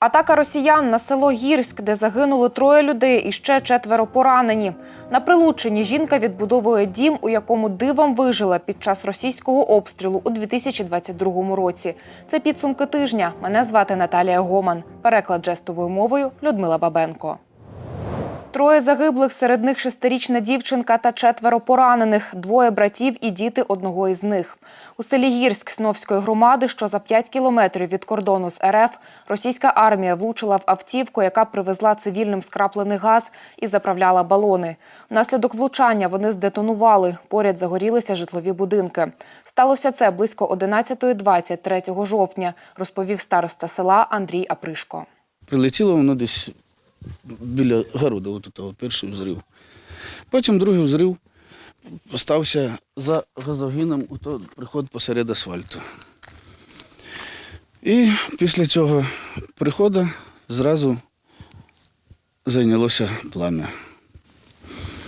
Атака росіян на село Гірськ, де загинули троє людей і ще четверо поранені. На Прилуччині жінка відбудовує дім, у якому дивом вижила під час російського обстрілу у 2022 році. Це підсумки тижня. Мене звати Наталія Гоман. Переклад жестовою мовою Людмила Бабенко. Троє загиблих, серед них шестирічна дівчинка та четверо поранених, двоє братів і діти одного із них. У селі Гірськ Сновської громади, що за 5 кілометрів від кордону з РФ, російська армія влучила в автівку, яка привезла цивільним скраплений газ і заправляла балони. Внаслідок влучання вони здетонували. Поряд загорілися житлові будинки. Сталося це близько 11.20 3 жовтня, розповів староста села Андрій Апришко. Прилетіло воно десь біля городу, от того, перший взрив. Потім другий взрив стався за газогіном, ото приход посеред асфальту. І після цього приходу зразу зайнялося плам'я.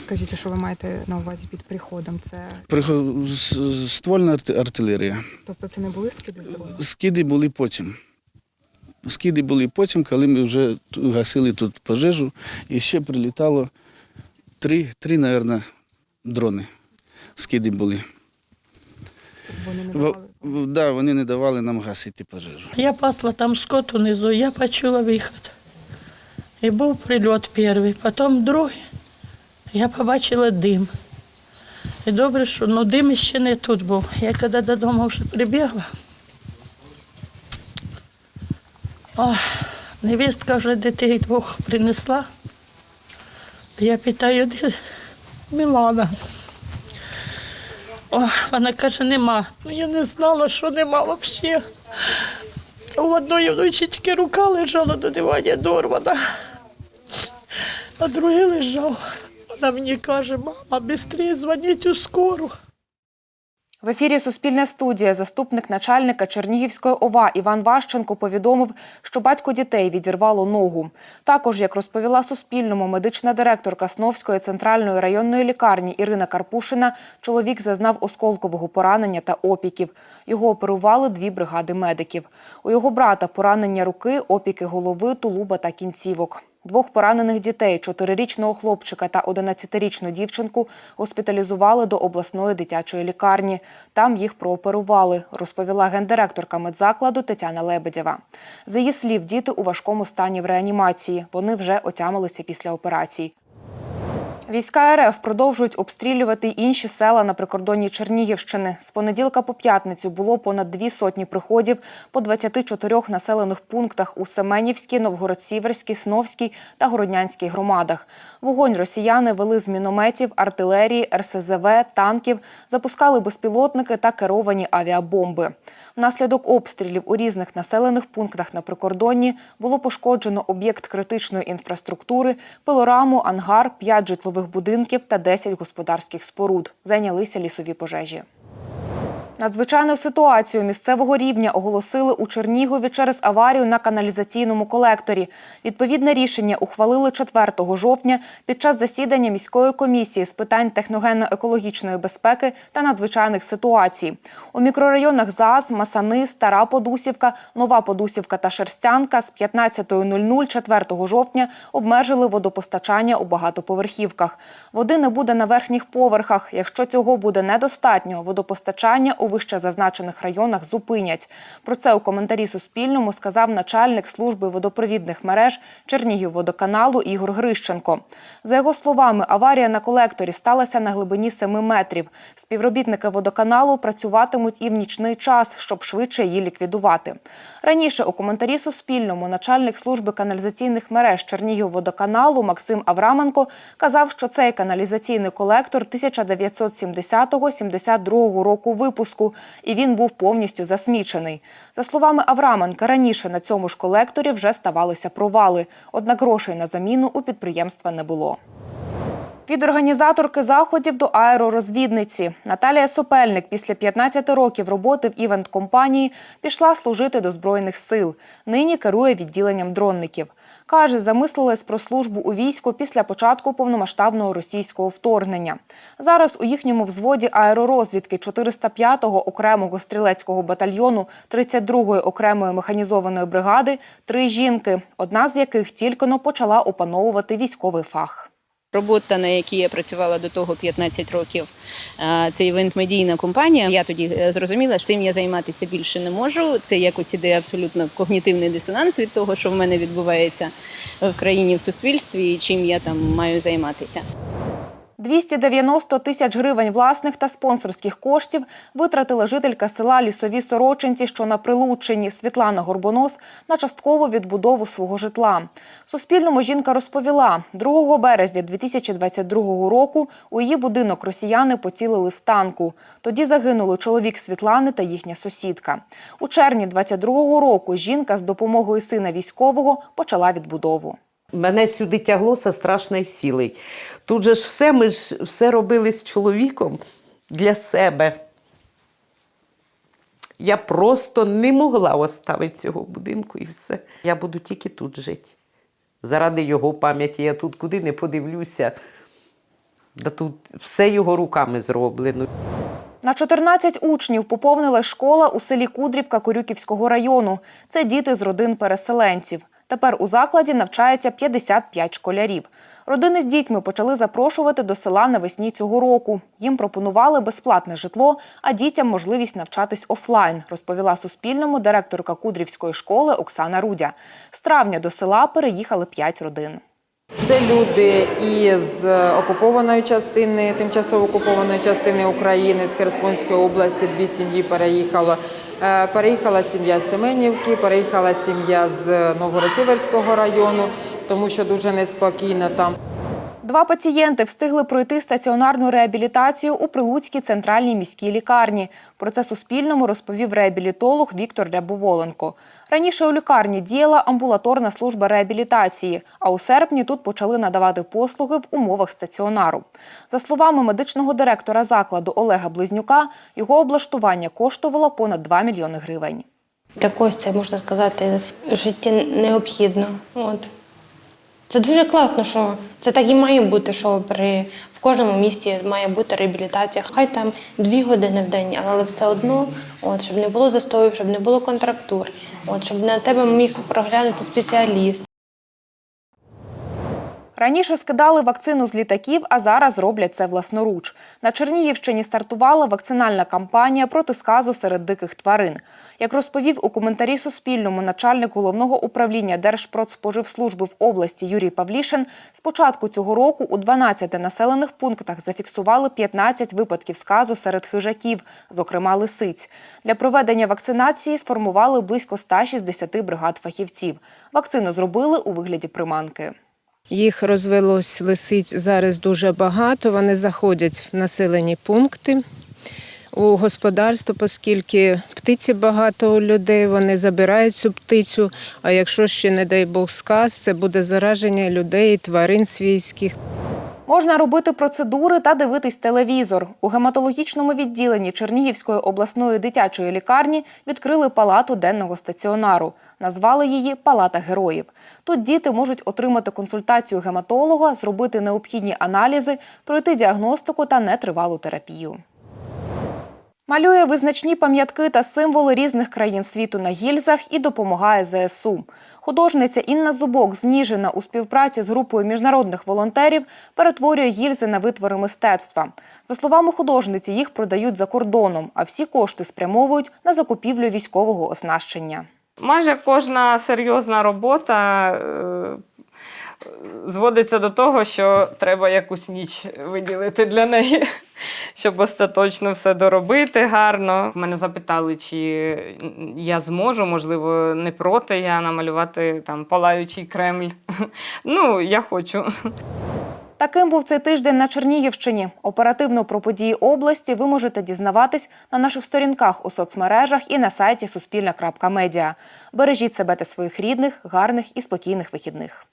Скажіть, що ви маєте на увазі під приходом? Це Приход... Ствольна арти- артилерія. тобто це не були скиди? Скиди були потім. Скиди були потім, коли ми вже гасили тут пожежу, і ще прилітало три, три мабуть, дрони. Скиди були. Вони не В, давали? в- да, вони не давали нам гасити пожежу. Я пасла там скот унизу, я почула виход. І був прильот перший, потім другий. Я побачила дим. І добре, що ну, дим ще не тут був. Я коли додому вже прибігла. О, невістка вже дітей двох принесла. Я питаю, де Мілана? О, вона каже, нема. Ну я не знала, що нема взагалі. У одної внучечки рука лежала на дивані дорвана, а другий лежав. Вона мені каже, мама, швидше дзвоніть у скору. В ефірі Суспільна студія заступник начальника Чернігівської ОВА Іван Ващенко повідомив, що батько дітей відірвало ногу. Також, як розповіла Суспільному медична директорка Сновської центральної районної лікарні Ірина Карпушина, чоловік зазнав осколкового поранення та опіків. Його оперували дві бригади медиків. У його брата поранення руки, опіки голови, тулуба та кінцівок. Двох поранених дітей, чотирирічного хлопчика та 11-річну дівчинку, госпіталізували до обласної дитячої лікарні. Там їх прооперували, розповіла гендиректорка медзакладу Тетяна Лебедєва. За її слів, діти у важкому стані в реанімації. Вони вже отямилися після операцій. Війська РФ продовжують обстрілювати інші села на прикордонні Чернігівщини. З понеділка по п'ятницю було понад дві сотні приходів по 24 населених пунктах у Семенівській, Новгород-Сіверській, Сновській та Городнянській громадах. Вогонь росіяни вели з мінометів, артилерії, РСЗВ, танків, запускали безпілотники та керовані авіабомби. Внаслідок обстрілів у різних населених пунктах на прикордонні було пошкоджено об'єкт критичної інфраструктури, пилораму, ангар, 5 житлових будинків та 10 господарських споруд. Зайнялися лісові пожежі. Надзвичайну ситуацію місцевого рівня оголосили у Чернігові через аварію на каналізаційному колекторі. Відповідне рішення ухвалили 4 жовтня під час засідання міської комісії з питань техногенно-екологічної безпеки та надзвичайних ситуацій. У мікрорайонах ЗАЗ, Масани, Стара Подусівка, Нова Подусівка та Шерстянка з 15.00 4 жовтня обмежили водопостачання у багатоповерхівках. Води не буде на верхніх поверхах. Якщо цього буде недостатньо, водопостачання у вище зазначених районах зупинять. Про це у коментарі Суспільному сказав начальник служби водопровідних мереж Чернігівводоканалу Ігор Грищенко. За його словами, аварія на колекторі сталася на глибині 7 метрів. Співробітники водоканалу працюватимуть і в нічний час, щоб швидше її ліквідувати. Раніше у коментарі Суспільному начальник служби каналізаційних мереж Чернігівводоканалу Максим Авраменко казав, що цей каналізаційний колектор 1970-72 року випуску, і він був повністю засмічений. За словами Авраменка, раніше на цьому ж колекторі вже ставалися провали, однак грошей на заміну у підприємства не було. Від організаторки заходів до аеророзвідниці Наталія Сопельник після 15 років роботи в івент-компанії пішла служити до Збройних сил. Нині керує відділенням дронників. Каже, замислилась про службу у війську після початку повномасштабного російського вторгнення. Зараз у їхньому взводі аеророзвідки 405-го окремого стрілецького батальйону 32-ї окремої механізованої бригади три жінки, одна з яких тільки но почала опановувати військовий фах. Робота, на якій я працювала до того 15 років, це івент-медійна компанія. Я тоді е, зрозуміла, що цим я займатися більше не можу. Це якось іде абсолютно когнітивний дисонанс від того, що в мене відбувається в країні в суспільстві і чим я там маю займатися. 290 тисяч гривень власних та спонсорських коштів витратила жителька села Лісові Сорочинці, що на Прилуччині Світлана Горбонос на часткову відбудову свого житла. Суспільному жінка розповіла, 2 березня 2022 року у її будинок росіяни поцілили з танку. Тоді загинули чоловік Світлани та їхня сусідка. У червні 22 року жінка з допомогою сина військового почала відбудову. Мене сюди тягло со страшної сили. Тут же ж все, ми ж все робили з чоловіком для себе. Я просто не могла оставити цього будинку і все. Я буду тільки тут жити. Заради його пам'яті я тут куди не подивлюся. Да тут все його руками зроблено. На 14 учнів поповнила школа у селі Кудрівка Корюківського району. Це діти з родин переселенців. Тепер у закладі навчається 55 школярів. Родини з дітьми почали запрошувати до села навесні цього року. Їм пропонували безплатне житло, а дітям можливість навчатись офлайн, розповіла Суспільному директорка Кудрівської школи Оксана Рудя. З травня до села переїхали 5 родин. Це люди із окупованої частини, тимчасово окупованої частини України з Херсонської області. Дві сім'ї переїхало. Е, Переїхала сім'я з Семенівки, переїхала сім'я з Новгород-Сіверського району, тому що дуже неспокійно там. Два пацієнти встигли пройти стаціонарну реабілітацію у Прилуцькій центральній міській лікарні. Про це Суспільному розповів реабілітолог Віктор Рябоволенко. Раніше у лікарні діяла амбулаторна служба реабілітації, а у серпні тут почали надавати послуги в умовах стаціонару. За словами медичного директора закладу Олега Близнюка, його облаштування коштувало понад 2 мільйони гривень. Також це можна сказати життя необхідно. От. Це дуже класно, що це так і має бути, що при в кожному місті має бути реабілітація. Хай там дві години в день, але все одно, от, щоб не було застоїв, щоб не було контрактур, от, щоб на тебе міг проглянути спеціаліст. Раніше скидали вакцину з літаків, а зараз роблять це власноруч. На Чернігівщині стартувала вакцинальна кампанія проти сказу серед диких тварин. Як розповів у коментарі Суспільному начальник головного управління Держпродспоживслужби в області Юрій Павлішин, з початку цього року у 12 населених пунктах зафіксували 15 випадків сказу серед хижаків, зокрема лисиць. Для проведення вакцинації сформували близько 160 бригад фахівців. Вакцину зробили у вигляді приманки. Їх розвелось лисиць зараз дуже багато. Вони заходять в населені пункти у господарство, оскільки птиці багато у людей, вони забирають цю птицю. А якщо ще, не дай Бог, сказ, це буде зараження людей, тварин свійських. Можна робити процедури та дивитись телевізор. У гематологічному відділенні Чернігівської обласної дитячої лікарні відкрили палату денного стаціонару. Назвали її Палата героїв. Тут діти можуть отримати консультацію гематолога, зробити необхідні аналізи, пройти діагностику та нетривалу терапію. Малює визначні пам'ятки та символи різних країн світу на гільзах і допомагає ЗСУ. Художниця Інна Зубок з Ніжина у співпраці з групою міжнародних волонтерів перетворює гільзи на витвори мистецтва. За словами художниці, їх продають за кордоном, а всі кошти спрямовують на закупівлю військового оснащення. Майже кожна серйозна робота е, зводиться до того, що треба якусь ніч виділити для неї, щоб остаточно все доробити гарно. Мене запитали, чи я зможу, можливо, не проти я намалювати там палаючий Кремль. Ну, я хочу. Таким був цей тиждень на Чернігівщині. Оперативно про події області ви можете дізнаватись на наших сторінках у соцмережах і на сайті Суспільна.Медіа. Бережіть себе та своїх рідних, гарних і спокійних вихідних.